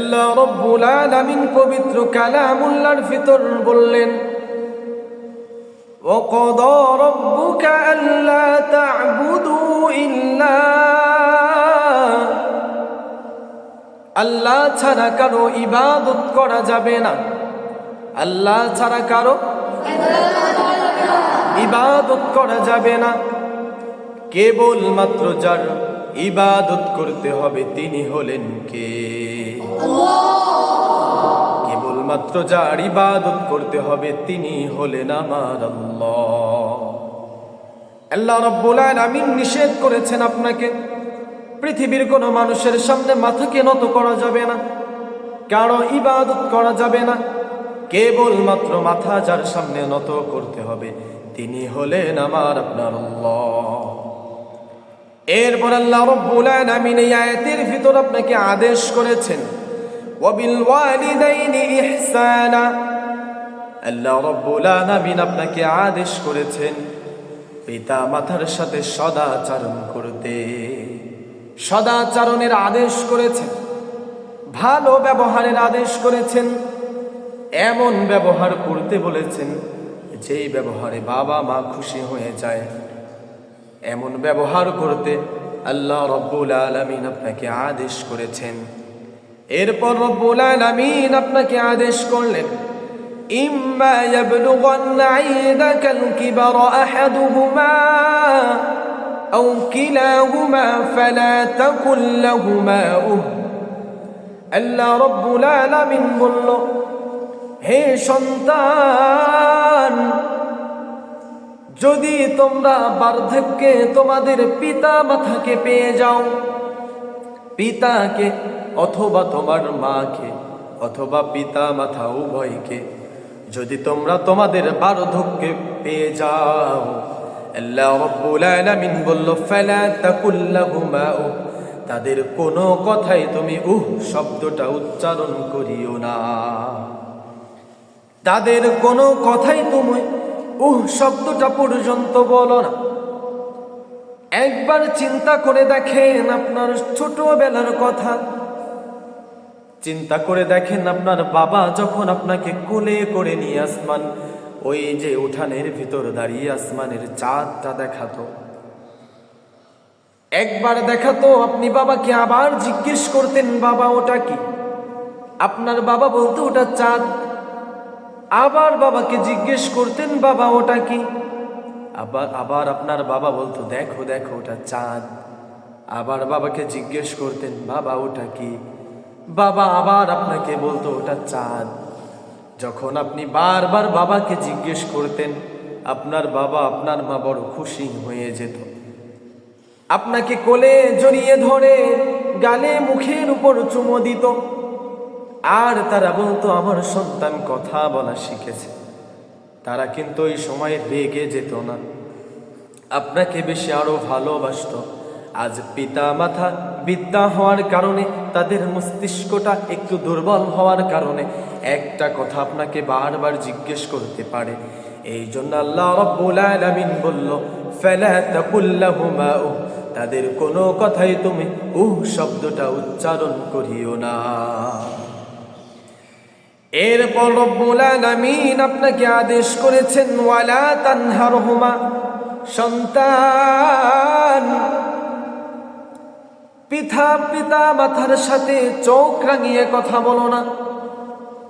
আল্লাহ রব্বুল আলামিন পবিত্র কালামুল্লাহর ভিতর বললেন وقضى ربك ألا تعبدوا إلا আল্লাহ ছাড়া কারো ইবাদত করা যাবে না আল্লাহ ছাড়া কারো ইবাদত করা যাবে না কেবল মাত্র যার ইবাদত করতে হবে তিনি হলেন কে কেবলমাত্র যার ইবাদত করতে হবে, তিনি হলেন আমার আল্লাহ। আল্লাহ রব্বুল আলামিন নিষেধ করেছেন আপনাকে, পৃথিবীর কোনো মানুষের সামনে মাথাকে নত করা যাবে না, কারও ইবাদত করা যাবে না, কেবলমাত্র মাথা যার সামনে নত করতে হবে, তিনি হলেন আমার আপনার এরপর আল্লাহ রব্বুল আলামিন এই আয়াতের ভিতর আপনাকে আদেশ করেছেন আল্লাহ রব্বুল আলামিন আপনাকে আদেশ করেছেন পিতা মাতার সাথে সদাচরণ করতে। সদাচরণের আদেশ করেছেন, ভালো ব্যবহারের আদেশ করেছেন, এমন ব্যবহার করতে বলেছেন যেই ব্যবহারে বাবা মা খুশি হয়ে যায়। এমন ব্যবহার করতে আল্লাহ রব্বুল আলমিন আপনাকে আদেশ করেছেন। এরপর রব্বুল আলমিন আপনাকে আদেশ করলেন إما يبلغن عندك الكبر أحدهما أو كلاهما فلا تقل لهما أه আল্লাহ রব্বুল আলামিন বলল হে সন্তান যদি তোমরা বার্ধক্যে তোমাদের পিতা মাতাকে পেয়ে যাও পিতাকে অথবা তোমার মাকে, অথবা পিতা মাথা উভয়কে, যদি তোমরা তোমাদের বার্ধক্যে পেয়ে যাও। আল্লাহ রব্বুল আলামিন বলল, ফালা তাকুল্লাহুমা তাদের কোনো কথাই তুমি উহ শব্দটা উচ্চারণ করিও না। তাদের কোনো কথাই তুমি উহ শব্দটা পর্যন্ত বলো না। একবার চিন্তা করে দেখেন আপনার ছোটবেলার কথা। চিন্তা করে দেখেন আপনার বাবা যখন আপনাকে কোলে করে নিয়ে আসমান, ওই যে উঠানের ভিতর দাঁড়িয়ে আসমানের চাঁদটা দেখাতো। একবার দেখাতো, আপনি বাবাকে আবার জিজ্ঞেস করতেন, বাবা, ওটা কি? আপনার বাবা বলতো, ওটা চাঁদ। আবার বাবাকে জিজ্ঞেস করতেন, বাবা, ওটা কি? আবার আবার আপনার বাবা বলতো, দেখো দেখো, ওটা চাঁদ। আবার বাবাকে জিজ্ঞেস করতেন, বাবা, ওটা কি? বাবা আবার আপনাকে বলতো, ওটা চাঁদ। যখন আপনি বারবার বাবাকে জিজ্ঞেস করতেন, আপনার বাবা আপনার মা বড় খুশি হয়ে যেত। আপনাকে কোলে জড়িয়ে ধরে গালে মুখের উপর চুমো দিত। আর তারা বলতো, আমার সন্তান কথা বলা শিখেছে। তারা কিন্তু ওই সময় রেগে যেত না। আপনাকে বেশি আরও ভালোবাসত। আজ পিতা মাথা বিদ্যা হওয়ার কারণে, তাদের মস্তিষ্কটা একটু দুর্বল হওয়ার কারণে একটা কথা আপনাকে বারবার জিজ্ঞেস করতে পারে। এই জন্য আল্লাহ রব্বুল বলল, ফালা উহ, তাদের কোনো কথাই তুমি উহ শব্দটা উচ্চারণ করিও না। এরপর রব্বুল আলামিন আপনাকে আদেশ করেছেন, ওয়ালা তানহারহুমা, সন্তান পিতা পিতা মাথার সাথে চোখ রাঙিয়ে কথা বলো না।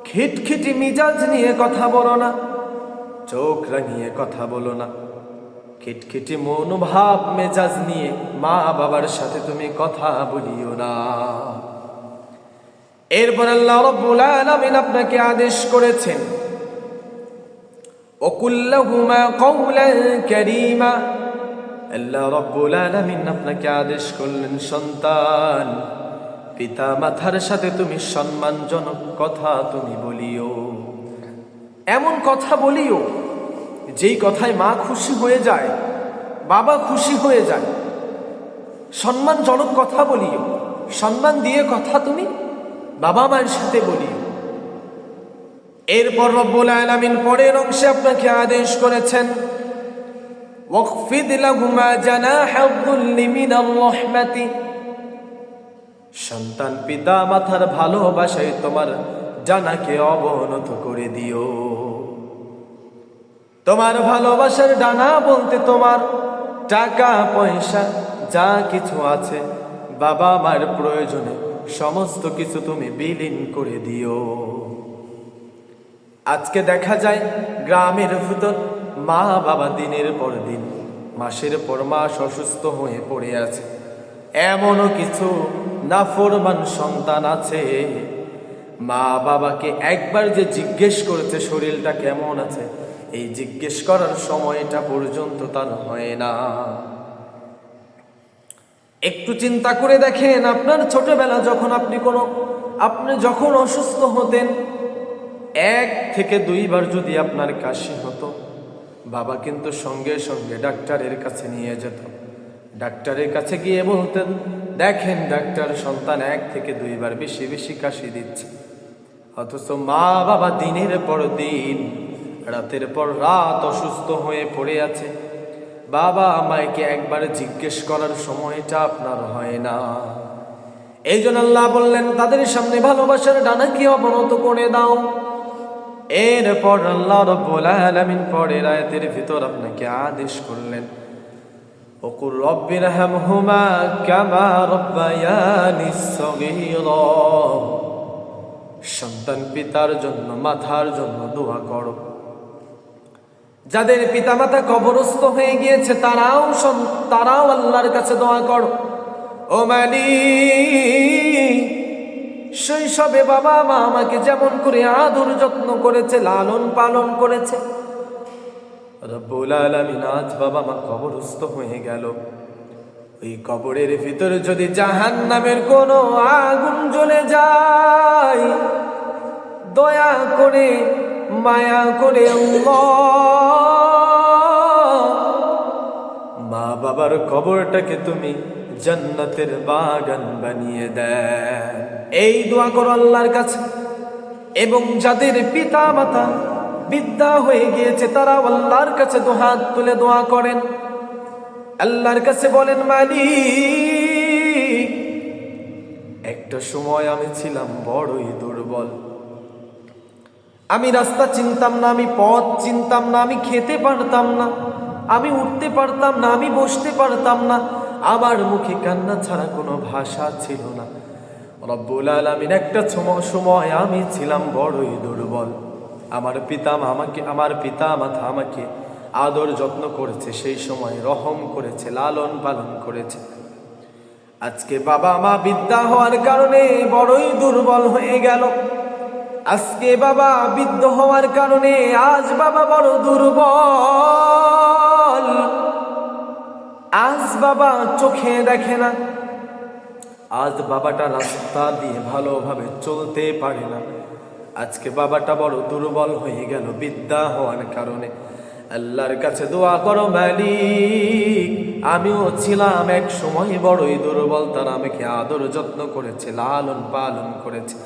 খিটখিটি মিজাজ নিয়ে কথা বলো না। চোখ রাঙিয়ে কথা বলো না। খিটখিটি মনোভাব মেজাজ নিয়ে মা বাবার সাথে তুমি কথা বলিও না। এরপর আল্লাহ রব্বুল আলামিন আপনাকে আদেশ করেছেন ওকুল্লাহুমা কওলান কারীমা। আল্লাহ রব্বুল আলামিন আপনাকে আদেশ করলেন, সন্তান, পিতা মাতার সাথে তুমি সম্মানজনক কথা তুমি বলিও। এমন কথা বলিও, যেই কথায় মা খুশি হয়ে যায়, বাবা খুশি হয়ে যায়। সম্মানজনক কথা বলিও, সম্মান দিয়ে কথা তুমি বাবা মায়ের সাথে বলিও। এরপর রব্বুল আলামিন পরের অংশে আপনাকে আদেশ করেছেন ওয়াকফিদ লাহুমা জানাহ الذل من الرحمة সন্তান পিতা মাথার ভালোবাসায় তোমার জানাকে অবনত করে দিও তোমার ভালোবাসার ডানা বলতে তোমার টাকা পয়সা যা কিছু আছে বাবা মার প্রয়োজনে সমস্ত কিছু তুমি বিলীন করে দিও আজকে দেখা যায় গ্রামের ভিতর মা বাবা দিনের পর দিন, মাসের পর মাস অসুস্থ হয়ে পড়ে আছে। এমনও কিছু নাফরমান সন্তান আছে। মা বাবাকে একবার যে জিজ্ঞেস করেছে, শরীরটা কেমন আছে? এই জিজ্ঞেস করার সময়টা পর্যন্ত তার হয় না। একটু চিন্তা করে দেখেন, আপনার ছোটবেলা যখন আপনি কোনো, আপনি যখন অসুস্থ হতেন, এক থেকে দুইবার যদি আপনার কাশি হতো বাবা কিন্তু সঙ্গে সঙ্গে ডাক্তারের কাছে নিয়ে যেত। ডাক্তারের কাছে গিয়ে বলতেন, দেখেন ডাক্তার, সন্তান এক থেকে দুইবার বেশি বেশি কাশি দিচ্ছে। অথচ মা বাবা দিনের পর দিন, রাতের পর রাত অসুস্থ হয়ে পড়ে আছে। বাবা আমায়কে একবার জিজ্ঞেস করার সময়টা আপনার হয় না। এই জন্য আল্লাহ বললেন, তাদের সামনে ভালোবাসার ডানা কি অবনত করে দাও। এরপর আল্লাহ রব্বুল আলামিন পরের আয়াতের ভিতর আপনাকে আদেশ করলেন وقل رب ارحمهما كما ربياني صغيرا সন্তান পিতার জন্য মাথার জন্য দোয়া করো যাদের পিতামাতা কবরস্থ হয়ে গিয়েছে তারাও সন- তারাও আল্লাহর কাছে দোয়া করো ও মালিক শৈশবে বাবা মা আমাকে যেমন করে আদর যত্ন করেছে, লালন পালন করেছে। রব্বুল আলামিন আজ বাবা মা কবরস্থ হয়ে গেল। ওই কবরের ভিতরে যদি জাহান নামের কোনো আগুন জ্বলে যায়, দয়া করে, মায়া করে মা বাবার কবরটাকে তুমি জান্নাতের বাগান বানিয়ে দেন। এই দোয়া করো আল্লাহর কাছে। এবং যাদের পিতা মাতা বিদ্যা হয়ে গিয়েছে তারা আল্লাহর কাছে দুহাত তুলে দোয়া করেন। আল্লাহর কাছে বলেন, মালিক, একটা সময় আমি ছিলাম বড়ই দুর্বল। আমি রাস্তা চিনতাম না, আমি পথ চিনতাম না, আমি খেতে পারতাম না, আমি উঠতে পারতাম না, আমি বসতে পারতাম না। আমার মুখে কান্না ছাড়া কোনো ভাষা ছিল না। রব্বুল আলামিন একটা সময় আমি ছিলাম বড়ই দুর্বল। আমার পিতা আমাকে, আমার পিতা মাতা আমাকে আদর যত্ন করেছে, সেই সময় রহম করেছে, লালন পালন করেছে। আজকে বাবা মা বিদ্যা হওয়ার কারণে বড়ই দুর্বল হয়ে গেল। আজকে বাবা বৃদ্ধ হওয়ার কারণে আজ বাবা বড় দুর্বল। আজ বাবা চোখে দেখে না। আজ বাবাটা রাস্তা দিয়ে ভালোভাবে চলতে পারে না। আজকে বাবাটা বড় দুর্বল হয়ে গেল বিদ্যা হওয়ার কারণে। আল্লাহর কাছে দোয়া করো মালিক, আমিও ছিলাম এক সময় বড়ই দুর্বল, তারা আমাকে আদর যত্ন করেছে, লালন পালন করেছে।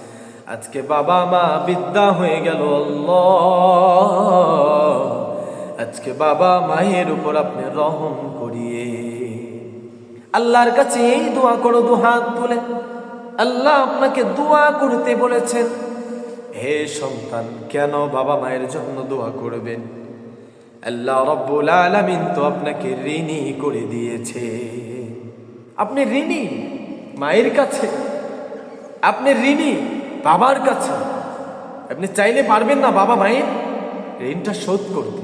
আজকে বাবা মা বিদ্যা হয়ে গেল আজকে বাবা মায়ের উপর আপনি রহম করিয়ে আল্লাহর কাছে এই দোয়া করো, দু হাত তুলে। আল্লাহ আপনাকে দোয়া করতে বলেছেন। হে সন্তান, কেন বাবা মায়ের জন্য দোয়া করবেন? আল্লাহ রব্বুল আলামিন তো আপনাকে ঋণী করে দিয়েছে। আপনি ঋণী মায়ের কাছে, আপনি ঋণী বাবার কাছে। আপনি চাইলে পারবেন না বাবা মায়ের ঋণটা শোধ করতে।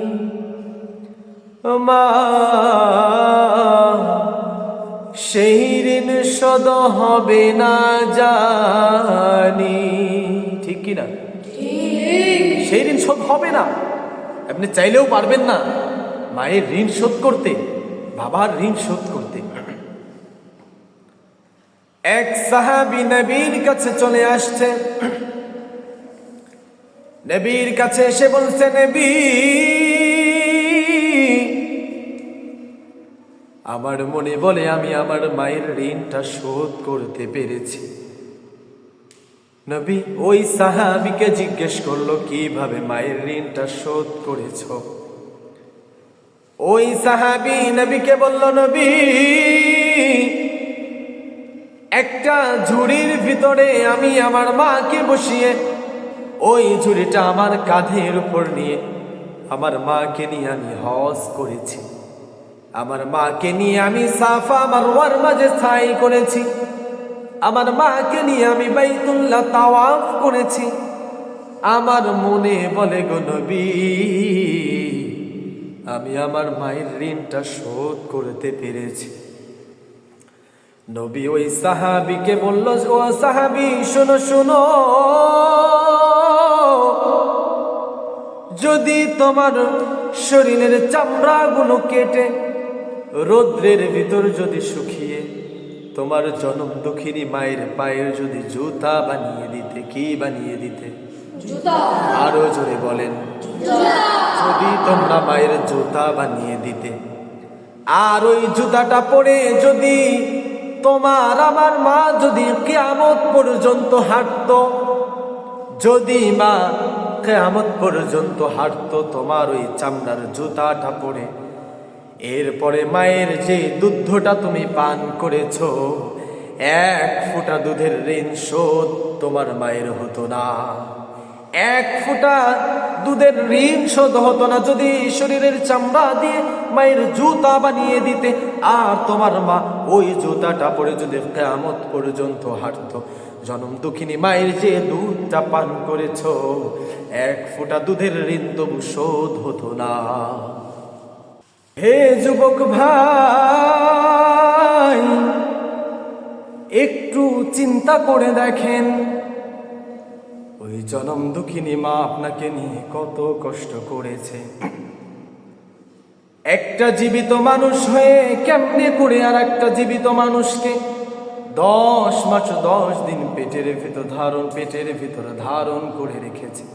মা, সেই ঋণ শোধ হবে না জানি। ঠিক কি না? সেই ঋণ শোধ হবে না। আপনি চাইলেও পারবেন না মায়ের ঋণ শোধ করতে, বাবার ঋণ শোধ করতে। এক সাহাবি নবীর কাছে চলে আসছে। নবীর কাছে এসে বলছে, নবী আমার মনে বলে আমি আমার মায়ের ঋণটা শোধ করতে পেরেছি। নবী ওই সাহাবিকে জিজ্ঞেস করল, কীভাবে মায়ের ঋণটা শোধ করেছ? ওই সাহাবি নবীকে বলল, নবী, একটা ঝুড়ির ভিতরে আমি আমার মাকে বসিয়ে ওই ঝুড়িটা আমার কাঁধের উপর নিয়ে আমার মাকে নিয়ে আমি হজ করেছি। আমার মাকে নিয়ে আমি সাফা মারওয়ার মাঝে স্থায়ী করেছি। আমার মাকে নিয়ে আমি বাইতুল্লাহ তাওয়াফ করেছি। আমার মনে বলে, গো নবী, আমি আমার মায়ের ঋণটা শোধ করতে পেরেছি। নবী ওই সাহাবিকে বলল, ও সাহাবি, শোনো শোনো। যদি তোমার শরীরের চামড়াগুলো কেটে রৌদ্রের ভিতর যদি শুকিয়ে তোমার জনম দুঃখিনী মায়ের পায়ের যদি জুতা বানিয়ে দিতে কি বানিয়ে দিতে? আরও জোরে বলেন যদি তোমরা মায়ের জুতা বানিয়ে দিতে আর ওই জুতাটা পরে যদি তোমার আমার মা যদি কেয়ামত পর্যন্ত হাঁটতো যদি মা কেয়ামত পর্যন্ত হাঁটতো তোমার ওই চামড়ার জুতাটা পরে এরপরে মায়ের যে দুধটা তুমি পান করেছ, এক ফোঁটা দুধের ঋণ শোধ তোমার মায়ের হতো না। এক ফোঁটা দুধের ঋণ শোধ হতো না, যদি শরীরের চামড়া দিয়ে মায়ের জুতা বানিয়ে দিতে, আর তোমার মা ওই জুতাটা পরে যদি কেয়ামত পর্যন্ত হাঁটতো। জনম দুঃখিনী, মায়ের যে দুধটা পান করেছ, এক ফোঁটা দুধের ঋণ তবু শোধ হতো না। হে যুবক ভাই, একটু চিন্তা করে দেখেন। ওই জনম দুঃখিনী মা আপনাকে নিয়ে কত কষ্ট করেছে। একটা জীবিত মানুষ হয়ে কেমনে করে আর একটা জীবিত মানুষকে দশ মাস, দশ দিন পেটের ভিতর ধারণ, পেটের ভিতর ধারণ করে রেখেছে।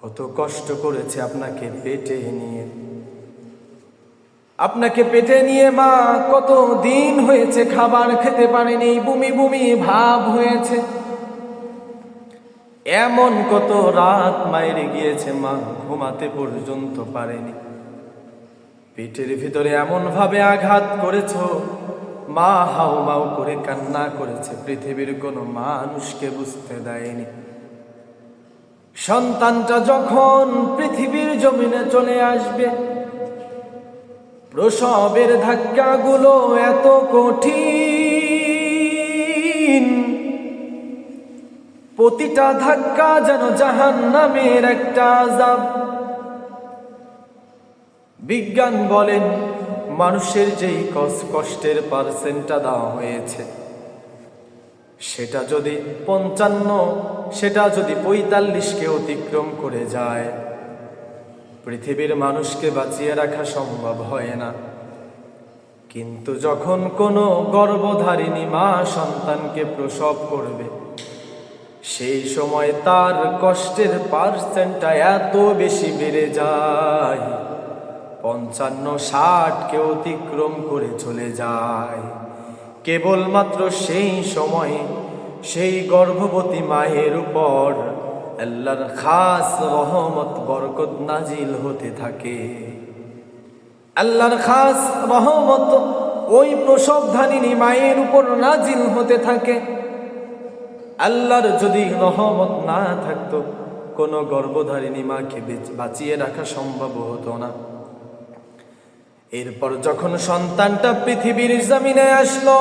কত কষ্ট করেছে আপনাকে পেটে নিয়ে। আপনাকে পেটে নিয়ে মা, কত দিন হয়েছে খাবার খেতে পারেনি, বুমি বুমি ভাব হয়েছে। এমন কত রাত মায়ের গিয়েছে মা, ঘুমাতে পর্যন্ত পারেনি। পেটের ভিতরে এমন ভাবে আঘাত করেছ, মা হাও মাও করে কান্না করেছে, পৃথিবীর কোনো মানুষকে বুঝতে দেয়নি। সন্তানটা যখন পৃথিবীর জমিনে চলে আসবে প্রসবের ধাক্কাগুলো এত কঠিন। প্রতিটা ধাক্কা যেন জাহান নামের একটা আজাব বিজ্ঞান বলেন, মানুষের যেই কষ্টের পার্সেন্টটা দেওয়া হয়েছে, সেটা যদি পঞ্চান্ন, সেটা যদি পঁয়তাল্লিশকে অতিক্রম করে যায় পৃথিবীর মানুষকে বাঁচিয়ে রাখা সম্ভব হয় না। কিন্তু যখন কোনো গর্ভধারিণী মা সন্তানকে প্রসব করবে, সেই সময় তার কষ্টের পার্সেন্টটা এত বেশি বেড়ে যায়, পঞ্চান্ন ষাটকে অতিক্রম করে চলে যায়। কেবলমাত্র সেই সময়ে সেই গর্ভবতী মায়ের উপর আল্লাহর খাস রহমত, বরকত নাজিল হতে থাকে। আল্লাহর খাস রহমত ওই প্রসবধানিনী মায়ের উপর নাজিল হতে থাকে। আল্লাহর যদি রহমত না থাকতো, কোনো গর্ভধারিণী মাকে বেচ- বাঁচিয়ে রাখা সম্ভব হতো না। এরপর যখন সন্তানটা পৃথিবীর জমিনে আসলো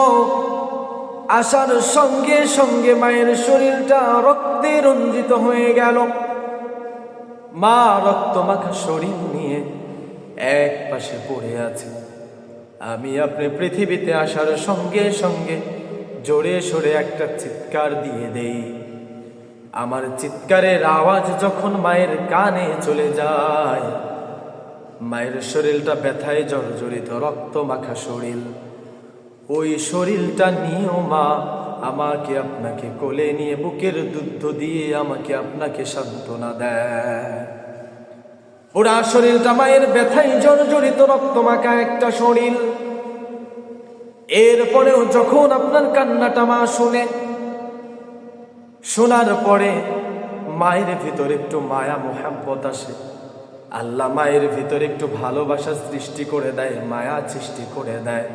আসার সঙ্গে সঙ্গে মায়ের শরীরটা রক্তে রঞ্জিত হয়ে গেল। মা রক্তমাখা শরীর নিয়ে এক পাশে পড়ে আছে। আমি আপনি পৃথিবীতে আসার সঙ্গে সঙ্গে জোরে সরে একটা চিৎকার দিয়ে দেই। আমার চিৎকারের আওয়াজ যখন মায়ের কানে চলে যায়, মায়ের শরীরটা ব্যথায় জর্জরিত রক্ত মাখা শরীর। ওই শরীরটা নিয়েও মা। আমাকে আপনাকে কোলে নিয়ে, বুকের দুধ দিয়ে আমাকে আপনাকে সান্ত্বনা দেয়। ওরা শরীরটা মায়ের ব্যথায় জর্জরিত রক্তমাখা একটা শরীর। এরপরেও যখন আপনার কান্নাটা মা শুনে, শোনার পরে মায়ের ভিতরে একটু মায়া, মোহাব্বত আসে। আল্লাহ মায়ের ভিতরে একটু ভালোবাসা সৃষ্টি করে দেয়, মায়া সৃষ্টি করে দেয়।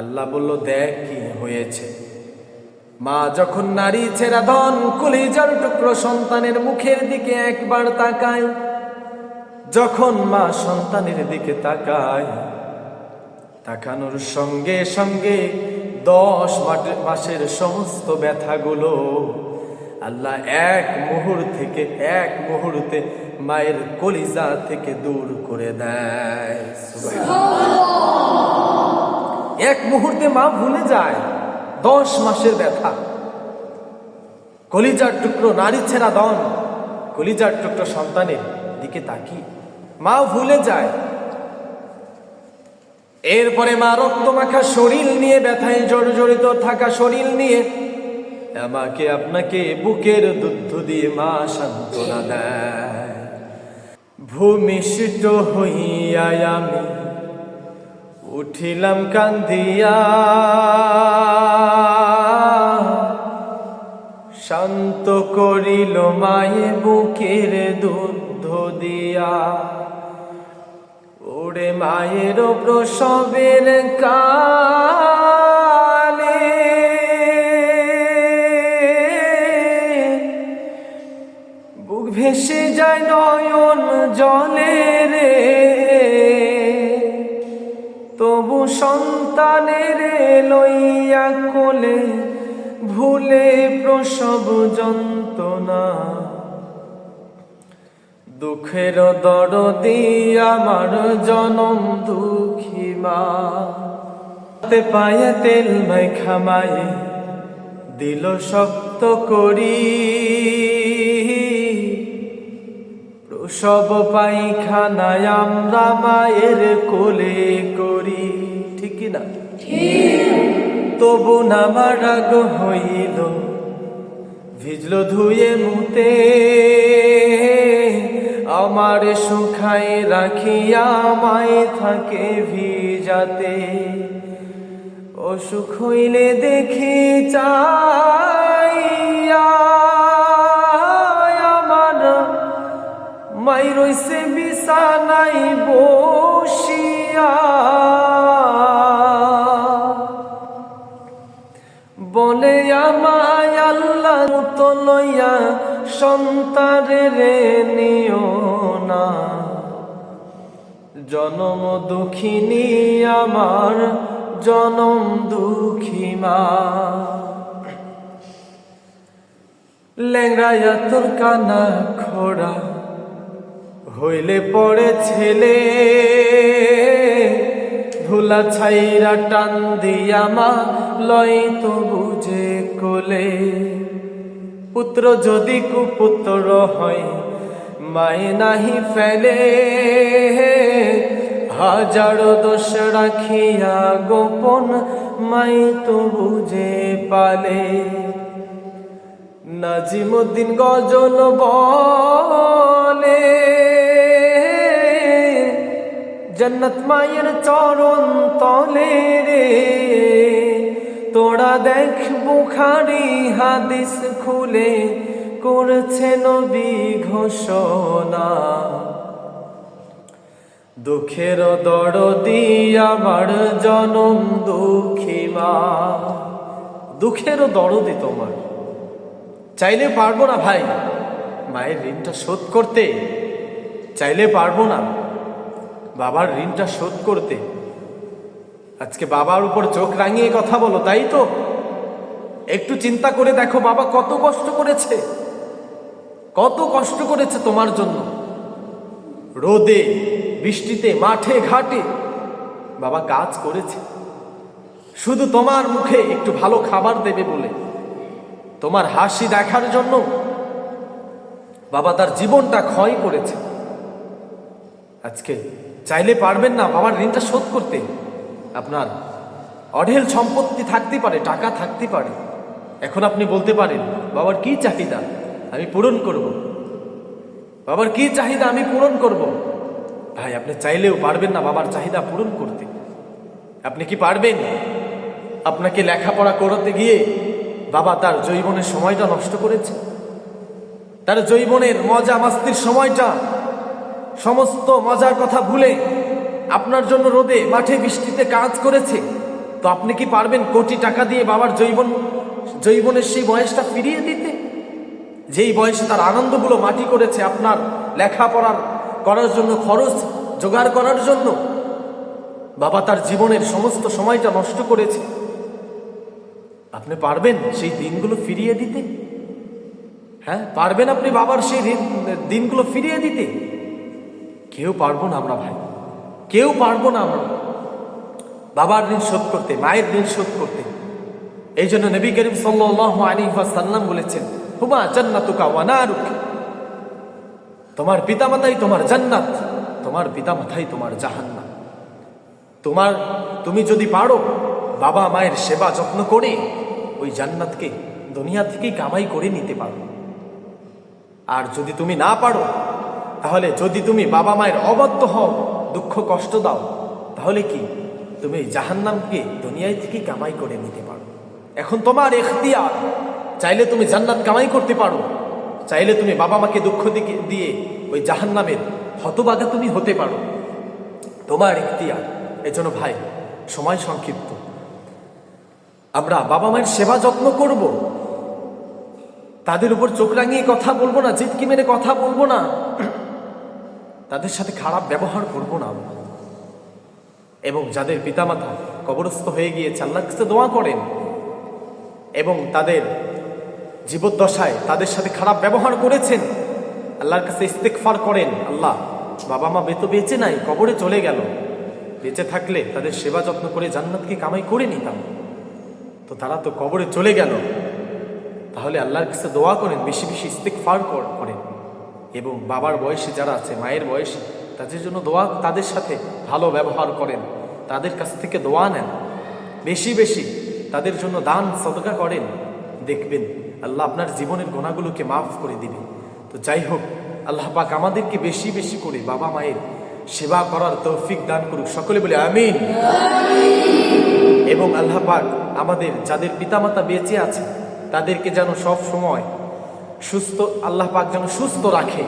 আল্লাহ বলল, দেখ কি হয়েছে। মা যখন নারী ছেড়া ধন, কলিজার টুকরো সন্তানের মুখের দিকে একবার তাকায়। যখন মা সন্তানের দিকে তাকায়, তাকানোর সঙ্গে সঙ্গে দশ মাসের সমস্ত ব্যথাগুলো আল্লাহ এক মুহূর্ত থেকে এক মুহূর্তে মায়ের কলিজা থেকে দূর করে দেয়। এক মুহূর্তে মা ভুলে যায়। দশ মাসের ব্যথা। কলিজার টুকরো নারী ছেঁড়া দন। কলিজার টুকরো সন্তানের দিকে তাকি মা ভুলে যায়। এরপরে মা রক্ত মাখা শরীর নিয়ে, ব্যথায় জর্জরিত থাকা শরীর নিয়ে, আমাকে আপনাকে বুকের দুধ দিয়ে মা সান্ত্বনা দেয়। ভূমিষ্ঠ হইয়া আমি উঠিলাম কান্দিয়া। শান্ত করিল মায়ে বুকের দুধ দিয়া। ওরে মায়ের প্রসবের কালে বুক ভেসে যায় নয়ন জলে। সন্তানের লইয়া কোলে ভুলে প্রসব যন্ত্রণা। দুঃখের দরদি আমার জনম দুঃখী মা। পায়ে তেল মাই খামায়ে দিল শক্ত করি। প্রসব পাইখানায় আমরা মায়ের কোলে করি। ঠিক। কি না তবু নামার রাগ হইল ভিজল ধুয়ে মুতে। আমার সুখাই রাখিয়া মায়ে থাকে ভিজাতে। অসুখ হইলে দেখি চাইয়া আমার মাই রইছে বিছানাই বসিয়া। বলে আল্লাহ তো লইয়া নিও না। জনম দুঃখিনী আমার, জনম দুঃখী মা। ল্যাংরাইয়া তোর কানা খোড়া হইলে পড়ে ছেলে। ধুলা ছাইরা টান দিয়া মা লয় তো বুঝে কোলে। পুত্র যদি কুপুত্র হয়, মায়ে নাহি ফেলে। হাজারো দোষ রাখিয়া গোপন মাই তো বুঝে পালে। নাজিমুদ্দিন গজল বলে, জন্নত মায়ের চরণ তলে রে। তোরা দেখ বুখারি হাদিস খুলে করছে নবী ঘোষণা। দুঃখের দরদি আমার জনম দুঃখী মা। দুঃখের দরদি তোমার। চাইলে পারব না ভাই, মায়ের ঋণটা শোধ করতে। চাইলে পারব না, বাবার ঋণটা শোধ করতে। আজকে বাবার উপর চোখ রাঙিয়ে কথা বলো, তাই তো? একটু চিন্তা করে দেখো বাবা কত কষ্ট করেছে। কত কষ্ট করেছে তোমার জন্য। রোদে, বৃষ্টিতে, মাঠে, ঘাটে। বাবা কাজ করেছে। শুধু তোমার মুখে একটু ভালো খাবার দেবে বলে। তোমার হাসি দেখার জন্য বাবা তার জীবনটা ক্ষয় করেছে। আজকে চাইলে পারবেন না বাবার ঋণটা শোধ করতে। আপনার অঢেল সম্পত্তি থাকতে পারে, টাকা থাকতে পারে। এখন আপনি বলতে পারেন, বাবার কি চাহিদা? আমি পূরণ করব। বাবার কি চাহিদা? আমি পূরণ করব। ভাই, আপনি চাইলেও পারবেন না বাবার চাহিদা পূরণ করতে। আপনি কি পারবেন? আপনাকে লেখাপড়া করতে গিয়ে বাবা তার জৈবনের সময়টা নষ্ট করেছে। তার জৈবনের মজা মাস্তির সময়টা সমস্ত মজার কথা ভুলে আপনার জন্য রোদে মাঠে বৃষ্টিতে কাজ করেছে। তো আপনি কি পারবেন কোটি টাকা দিয়ে বাবার জৈবন জৈবনের সেই বয়সটা ফিরিয়ে দিতে? যেই বয়সে তার আনন্দগুলো মাটি করেছে আপনার লেখাপড়ার করার জন্য, খরচ জোগাড় করার জন্য। বাবা তার জীবনের সমস্ত সময়টা নষ্ট করেছে। আপনি পারবেন সেই দিনগুলো ফিরিয়ে দিতে? হ্যাঁ পারবেন আপনি বাবার সেই দিনগুলো ফিরিয়ে দিতে? কেউ পারব না আমরা ভাই। কেউ পারব না আমরা। বাবার ঋণ শোধ করতে, মায়ের ঋণ শোধ করতে। এই জন্য নবী করিম সাল্লাহ আলী সাল্লাম বলেছেন, হুমা জান্নাতুকা ওয়ানারুক তোমার পিতামাতাই তোমার জান্নাত, তোমার পিতামাতাই তোমার জাহান্নাম। তোমার, তুমি যদি পারো, বাবা মায়ের সেবা যত্ন করে ওই জান্নাতকে, দুনিয়া থেকেই কামাই করে নিতে পারো। আর যদি তুমি না পারো, তাহলে যদি তুমি বাবা মায়ের অবাধ্য হও দুঃখ, কষ্ট দাও। তাহলে কি? তুমি জাহান্নামকে দুনিয়ায় থেকে কামাই করে নিতে পারো। এখন তোমার এখতিয়ার। চাইলে তুমি জান্নাত কামাই করতে পারো। চাইলে তুমি বাবা মাকে দুঃখ দিয়ে ওই জাহান্নামের হতবাগা তুমি হতে পারো। তোমার এখতিয়ার। এজন্য ভাই, সময় সংক্ষিপ্ত। আমরা বাবা মায়ের সেবা যত্ন করব। তাদের উপর চোখ রাঙিয়ে কথা বলব না, জিতকি মেরে কথা বলব না। তাদের সাথে খারাপ ব্যবহার করব না। এবং যাদের পিতামাতা কবরস্থ হয়ে গিয়েছে আল্লাহর কাছে দোয়া করেন। এবং তাদের জীবদ্দশায় তাদের সাথে খারাপ ব্যবহার করেছেন। আল্লাহর কাছে ইস্তেকফার করেন, আল্লাহ, বাবা মা বেতো বেঁচে নাই, কবরে চলে গেল। বেঁচে থাকলে তাদের সেবা যত্ন করে জান্নাতকে কামাই করে নিতাম। তো তারা তো কবরে চলে গেল। তাহলে আল্লাহর কাছে দোয়া করেন, বেশি বেশি ইস্তেকফার কর- করেন। এবং বাবার বয়সে যারা আছে, মায়ের বয়সে, তাদের জন্য দোয়া তাদের সাথে ভালো ব্যবহার করেন, তাদের কাছ থেকে দোয়া নেন। বেশি বেশি তাদের জন্য দান, সদকা করেন। দেখবেন আল্লাহ আপনার জীবনের গোনাগুলোকে মাফ করে দিবে। তো যাই হোক, আল্লাহ পাক আমাদেরকে বেশি বেশি করে বাবা মায়ের সেবা করার তৌফিক দান করুক। সকলে বলে আমিন। এবং আল্লাহ পাক আমাদের, যাদের পিতামাতা বেঁচে আছে, তাদেরকে যেন সব সময় সুস্থ আল্লাহ পাক যেন সুস্থ রাখে।